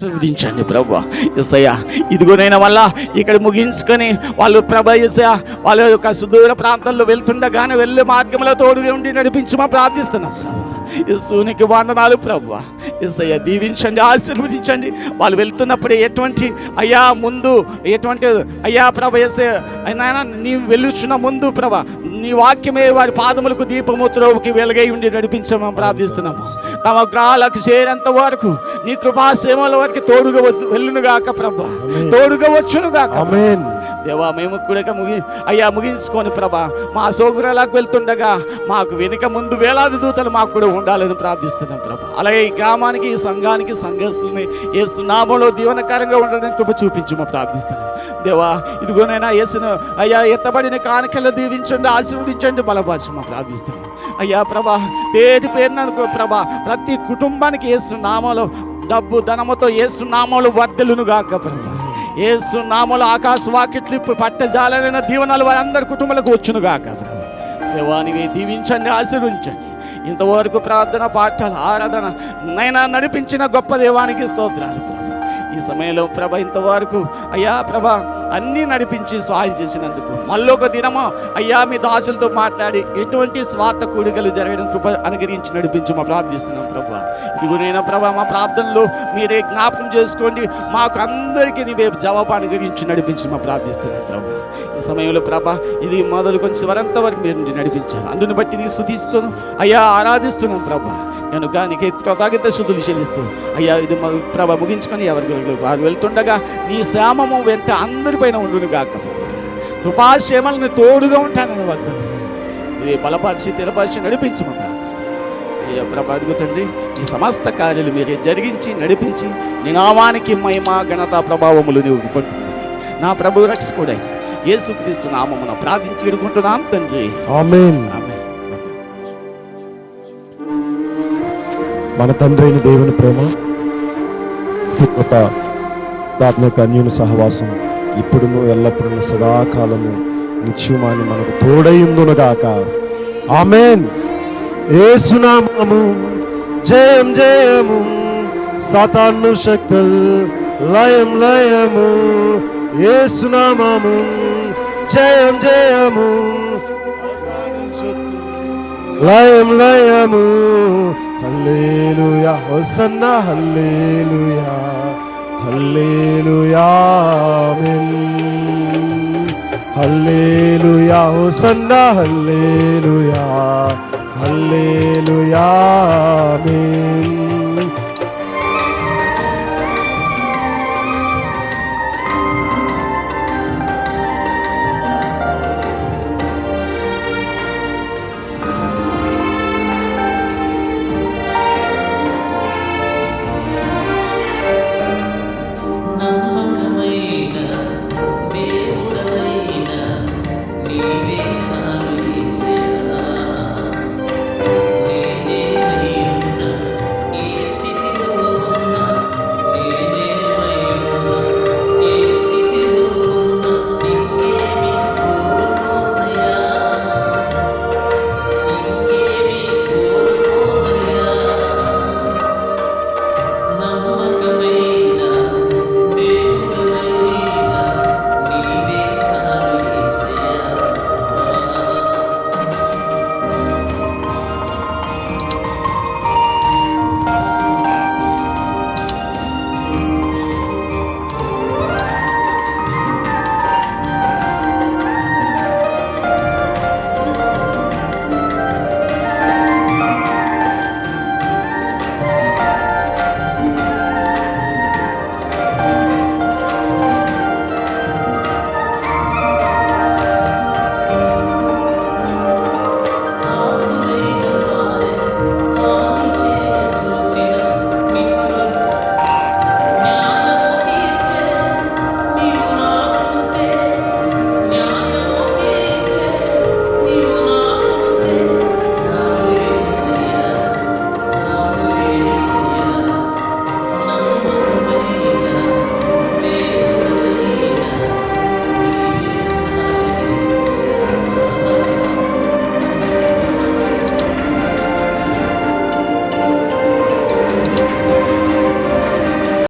ఆశీర్వదించండి ప్రభా ఎస్సయ్య ఇదిగోనైనా వల్ల ఇక్కడ ముగించుకొని వాళ్ళు ప్రభ ఎస్సయ్య వాళ్ళ యొక్క సుదూర ప్రాంతాల్లో వెళ్తుండగానే వెళ్ళే మార్గంలో తోడుగా ఉండి నడిపించమని ప్రార్థిస్తున్నాం. యస్సునికి వందనాలు ప్రభా ఎస్సయ్య దీవించండి ఆశీర్వదించండి. వాళ్ళు వెళ్తున్నప్పుడు ఎటువంటి అయ్యా ముందు ఎటువంటి అయ్యా ప్రభ ఎస్సే అయినా నీ వెళ్ళుచున్న ముందు ప్రభ నీ వాక్యమే వారి పాదములకు దీపము త్రోవుకి వెలుగై ఉండి నడిపించమని ప్రార్థిస్తున్నాము. తమ గ్రహాలకు చేరేంత వరకు నీ కృపా సేమల వరకు తోడుగా వెళ్ళునుగాక ప్రభా. తోడుగా వచ్చునుగాక దేవా మేము కూడా ముగి అయ్యా ముగించుకొని ప్రభా మా సోగురలాకు వెళ్తుండగా మాకు వెనుక ముందు వేలాది దూతలు మాకు కూడా ఉండాలని ప్రార్థిస్తున్నాం ప్రభా. అలాగే ఈ గ్రామానికి ఈ సంఘానికి సంఘర్షుల్ని ఏ సునామంలో దీవనకరంగా ఉండాలని కృప చూపించమని ప్రార్థిస్తున్నాం. దేవా ఇదిగోనైనా యేసును అయ్యా ఎత్తబడిన కానుకలు దీవించండి ఆశీర్వదించండి బలపరచమని ప్రార్థిస్తున్నాం. అయ్యా ప్రభా పేరు పేరున ప్రభా ప్రతి కుటుంబానికి ఏసు నామలో డబ్బు ధనముతో ఏసు నామాలు వర్ధలును గాక ప్రభా. ఏసు నామల ఆకాశ వాకిట్లు పట్టజాలైన దీవెనలు వారందరి కుటుంబాలకు వచ్చును గాక ప్రభా దేవానివి దీవించండి ఆశీర్వించండి. ఇంతవరకు ప్రార్థన పాఠాలు ఆరాధన నైనా నడిపించిన గొప్ప దేవానికి స్తోత్రాలు. ఈ సమయంలో ప్రభ ఇంతవరకు అయ్యా ప్రభ అన్నీ నడిపించి సహాయం చేసినందుకు. మళ్ళీ ఒక దినము అయ్యా మీ దాసులతో మాట్లాడి ఎటువంటి స్వార్థ కూడికలు జరగడం కృప అనుగ్రహించి నడిపించి మా ప్రార్థిస్తున్నాం ప్రభా. ఇదిగో ప్రభా మా ప్రార్థనలో మీరే జ్ఞాపకం చేసుకోండి. మాకు అందరికీ నీవే జవాబు అనుగ్రహించి నడిపించి మా ప్రార్థిస్తున్నాం ప్రభా. ఈ సమయంలో ప్రభ ఇది మొదలు కొంచెం వరంత వరకు మీరు నడిపించారు. అందుని బట్టి నీ స్థుతిస్తున్నాను అయ్యా ఆరాధిస్తున్నాం ప్రభా. కనుక నీకు కృతజ్ఞత శుద్ధులు చెల్లిస్తూ అయ్యా ఇది ప్రభ ముగించుకొని ఎవరికి వారు వెళ్తుండగా నీ శ్యామము వెంట అందరిపైన ఉండును గాక. కృపాక్షేమలను తోడుగా ఉంటానని వద్ద ఇది బలపరిచి తెలపరిచి ప్రార్థిస్తున్నాను. అయ్యా ప్రభ అడుగుతండి ఈ సమస్త కార్యాలు మీరే జరిగించి నడిపించి నీ నామానికి మహిమ ఘనత ప్రభావములు నీవు పడుతుంది నా ప్రభు రక్షకుడై యేసుక్రీస్తు నామమున ప్రార్థించి తండ్రి. ఆమేన్. మన తండ్రి అయిన దేవుని ప్రేమ స్థిత దాత్మక అన్యుని సహవాసం ఇప్పుడును ఎల్లప్పుడూ సదాకాలము నిత్యమాని మనకు తోడైందునుగాక ఆమెన్. ఏ ఏసునామము జయం జయము. సాతాను శక్తుల్ లయం లయము. ఏసునామము జయం జయము. లయం లయము. Hallelujah, Hosanna, Hallelujah, Hallelujah, Amen. Hallelujah, Hosanna, Hallelujah, Hallelujah, Amen.